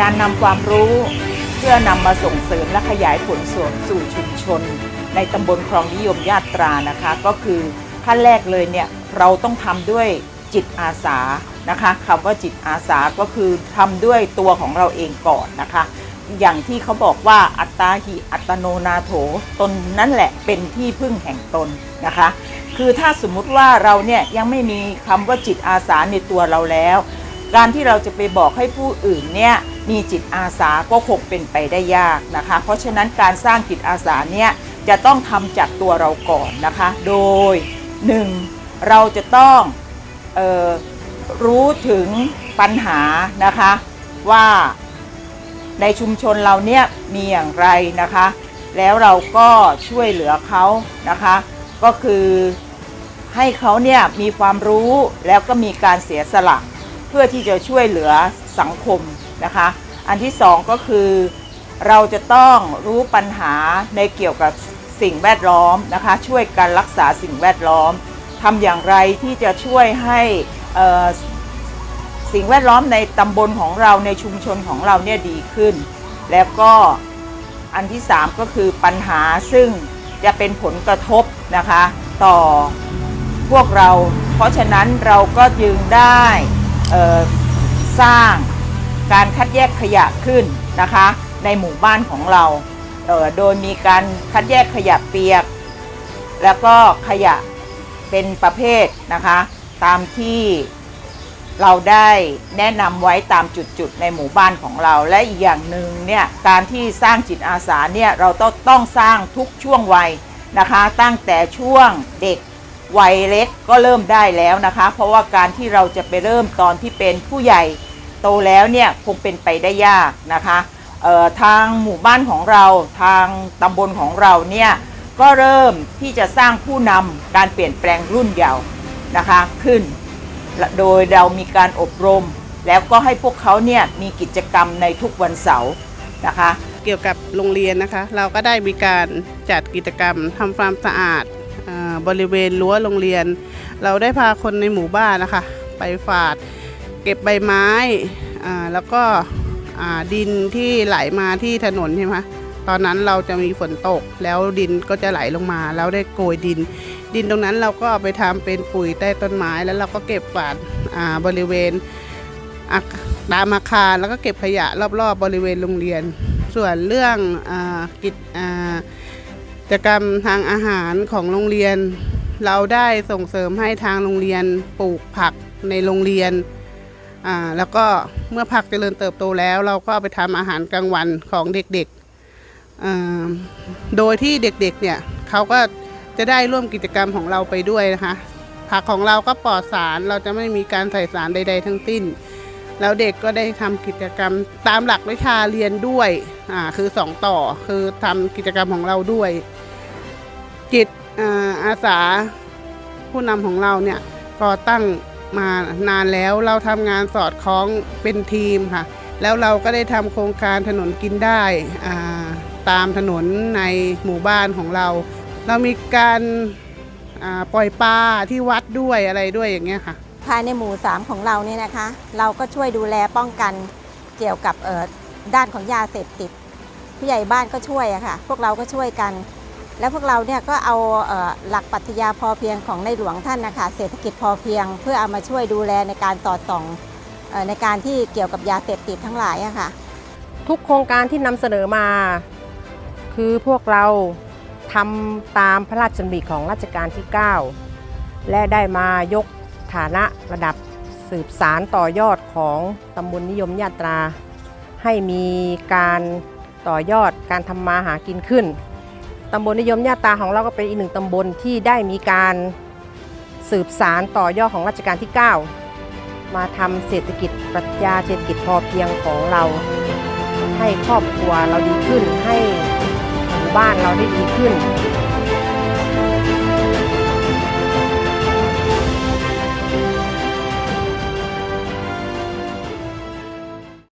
การนำความรู้เพื่อนำมาส่งเสริมและขยายผลส่วนสู่ชุมชน ในตำบลคลองนิยมญาตรานะคะ ก็คือขั้นแรกเลยเนี่ยเราต้องทำด้วยจิตอาสานะคะคำว่าจิตอาสาก็คือทำด้วยตัวของเราเองก่อนนะคะ อย่างที่เขาบอกว่าอัตตาหิอัตโนนาโถตนนั่นแหละเป็นที่พึ่งแห่งตนนะคะ คือถ้าสมมุติว่าเราเนี่ยยังไม่มีคำว่าจิตอาสาในตัวเราแล้ว การที่เราจะไปบอกให้ผู้อื่นเนี่ยมีจิตอาสาก็คงเป็นไปได้ยากนะคะ เพราะฉะนั้นการสร้างจิตอาสาเนี่ยจะต้องทำจากตัวเราก่อนนะคะ โดย 1. เราจะต้องออรู้ถึงปัญหานะคะว่าในชุมชนเราเนี่ยมีอย่างไรนะคะ แล้วเราก็ช่วยเหลือเขานะคะ ก็คือให้เขาเนี่ยมีความรู้แล้วก็มีการเสียสละ พื่อที่จะช่วยเหลือสังคมนะคะ อันที่สองก็คือเราจะต้องรู้ปัญหาในเกี่ยวกับสิ่งแวดล้อมนะคะ ช่วยกันรักษาสิ่งแวดล้อมทำอย่างไรที่จะช่วยให้สิ่งแวดล้อมในตำบลของเราในชุมชนของเราเนี่ยดีขึ้น แล้วก็อันที่สามก็คือปัญหาซึ่งจะเป็นผลกระทบนะคะ ต่อพวกเรา เพราะฉะนั้นเราก็จึงได้ สร้างการคัดแยกขยะขึ้นนะคะ ในหมู่บ้านของเราเโดยมีการคัดแยกขยะเปียก แล้วก็ขยะเป็นประเภทนะคะ ตามที่เราได้แนะนำไว้ตามจุดๆในหมู่บ้านของเรา และอีกอย่างหนึ่งเนี่ยการที่สร้างจิตอาสาเนี่ยเราต้องต้องสร้างทุกช่วงวัยนะคะ ตั้งแต่ช่วงเด็ก วัยเล็กก็เริ่มได้แล้วนะคะ เพราะว่าการที่เราจะไปเริ่มตอนที่เป็นผู้ใหญ่โตแล้วเนี่ยคงเป็นไปได้ยากนะคะเอ่อทางหมู่บ้านของเราทางตำบลของเราเนี่ยก็เริ่มที่จะสร้างผู้นำการเปลี่ยนแปลงรุ่นเยาว์นะคะขึ้น โดยเรามีการอบรม แล้วก็ให้พวกเขาเนี่ยมีกิจกรรมในทุกวันเสาร์นะคะ เกี่ยวกับโรงเรียนนะคะ เราก็ได้มีการจัดกิจกรรมทำความสะอาด บริเวณรั้วโรงเรียน เราได้พาคนในหมู่บ้านนะคะ ไปฝาด เก็บใบไม้แล้วก็ดินที่ไหลมาที่ถนนใช่ไหมตอนนั้นเราจะมีฝนตกแล้วดินก็จะไหลลงมา แล้วได้โกยดิน ดินตรงนั้นเราก็เอาไปทำเป็นปุ๋ยใต้ต้นไม้แล้วเราก็เก็บฝาดาบริเวณอาตามอาคารแล้วก็เก็บขยะรอบๆบริเวณโรงเรียน ส่วนเรื่องอกิจ จกรรมทางอาหารของโรงเรียน เราได้ส่งเสริมให้ทางโรงเรียนปลูกผักในโรงเรียนแล้วก็เมื่อผักเจริญเติบโตแล้ว เราก็ไปทำอาหารกลางวันของเด็กๆ โดยที่เด็กๆเนี่ยเขาก็จะได้ร่วมกิจกรรมของเราไปด้วยนะคะผักของเราก็ปลอดสารเราจะไม่มีการใส่สารใด ๆ ทั้งสิ้น แล้วเด็กก็ได้ทำกิจกรรมตามหลักวิชาเรียนด้วย อ่าคือสองต่อคือทำกิจกรรมของเราด้วย จิตอาสาผู้นำของเราเนี่ยก็ตั้งมานานแล้วเราทำงานสอดคล้องเป็นทีมค่ะ แล้วเราก็ได้ทำโครงการถนนกินได้ตามถนนในหมู่บ้านของเรา เรามีการปล่อยปลาที่วัดด้วยอะไรด้วยอย่างเงี้ยค่ะ ภายในหมู่ 3 ของเราเนี่ยนะคะ เราก็ช่วยดูแลป้องกันเกี่ยวกับด้านของยาเสพติด ผู้ใหญ่บ้านก็ช่วยอะค่ะ พวกเราก็ช่วยกัน แล้วพวกเราเนี่ยก็เอาเออหลักปรัชญาพอเพียงของในหลวงท่านนะคะเศรษฐกิจพอเพียง เพื่อเอามาช่วยดูแลในการสอดส่องออในการที่เกี่ยวกับยาเสพติดทั้งหลายอะค่ะ ทุกโครงการที่นำเสนอมา คือพวกเราทำตามพระราชดำริของรัชกาลที่ 9 และได้มายกฐานะระดับสืบสารต่อยอดของตำบลนิยมญาตรา ให้มีการต่อยอดการทำมาหากินขึ้น ตำบลนิยมญาตาของเราก็เป็นอีกหนึ่งตำบลที่ได้มีการสืบสารต่อยอดของรัชกาลที่ 9 มาทำเศรษฐกิจปรัชญาเศรษฐกิจพอเพียงของเรา ให้ครอบครัวเราดีขึ้นให้หมู่บ้านเราได้ดีขึ้น